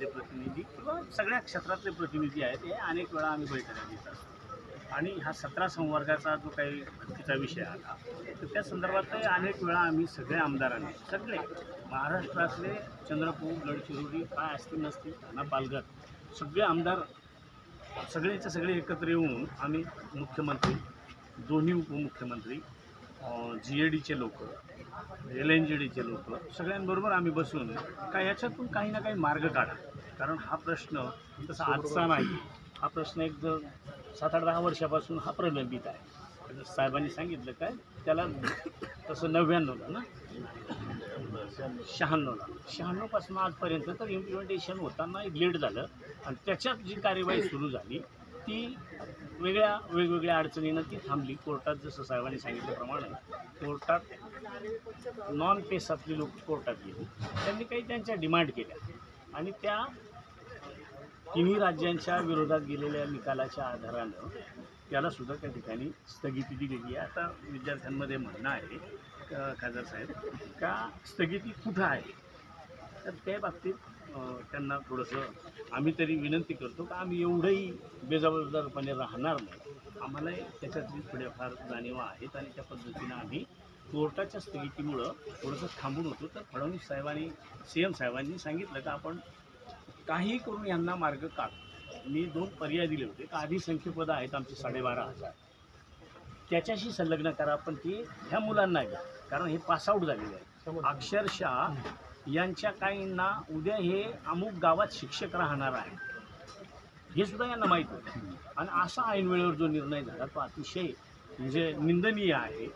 राज्यातले प्रतिनिधी किंवा सगळ्या क्षेत्रातले प्रतिनिधी आहेत हे अनेक वेळा आम्ही बैठका घेत असतो. आणि हा सतरा संवर्गाचा जो काही भरतीचा विषय आला तर त्या संदर्भातही अनेक वेळा आम्ही सगळ्या आमदारांनी सगळे महाराष्ट्रातले चंद्रपूर गडचिरोली काय असतील नसतील त्यांना पालघर सगळे आमदार सगळेचे सगळे एकत्र येऊन आम्ही मुख्यमंत्री दोन्ही उपमुख्यमंत्री जी ए डीचे लोक एल एन जी डीचे लोक सगळ्यांबरोबर आम्ही बसून का याच्यातून काही ना काही मार्ग काढा. कारण हा प्रश्न तसा आजचा नाही. हा प्रश्न एक जर सात आठ दहा वर्षापासून हा प्रलंबित आहे. साहेबांनी सांगितलं काय? त्याला तसं नव्याण्णवला ना? शहाण्णवला शहाण्णवपासून आजपर्यंत तर इम्प्लिमेंटेशन होताना लेट झालं. आणि त्याच्यात जी कार्यवाही सुरू झाली ती वेगळ्या वेगवेगळ्या अडचणीनं ती थांबली. कोर्टात जसं साहेबांनी सांगितल्याप्रमाणे कोर्टात नॉन पेसातली लोक कोर्टात गेली. त्यांनी काही त्यांच्या डिमांड केल्या. आणि त्या तिन्ही राज्यांच्या विरोधात गेलेल्या निकालाच्या आधारानं त्याला सुद्धा त्या ठिकाणी स्थगिती दिलेली आहे. आता विद्यार्थ्यांमध्ये म्हणणं आहे खासदार साहेब का स्थगिती कुठं आहे? तर त्या बाबतीत त्यांना थोडंसं आम्ही तरी विनंती करतो का आम्ही एवढंही बेजबाबदारपणे राहणार नाही. आम्हाला त्याच्यातली थोड्याफार जाणीवा आहेत आणि त्या पद्धतीनं आम्ही कोर्टाच्या स्थगितीमुळं थोडंसं थांबून होतो. तर फडणवीस साहेबांनी सी एम साहेबांनी सांगितलं का आपण काही करून यांना मार्ग काढ. मी दोन पर्याय दिले होते. का आधी संख्यपदं आहेत आमची साडेबारा हजार. त्याच्याशी संलग्न करा पण ती ह्या मुलांना घ्या. कारण हे पासआउट झालेले आहे अक्षरशः यांच्या काहींना उद्या हे अमुक गावात शिक्षक राहणार आहे हे सुद्धा यांना माहीत होतं. आणि असा ऐन वेळेवर जो निर्णय झाला तो अतिशय म्हणजे निंदनीय आहे.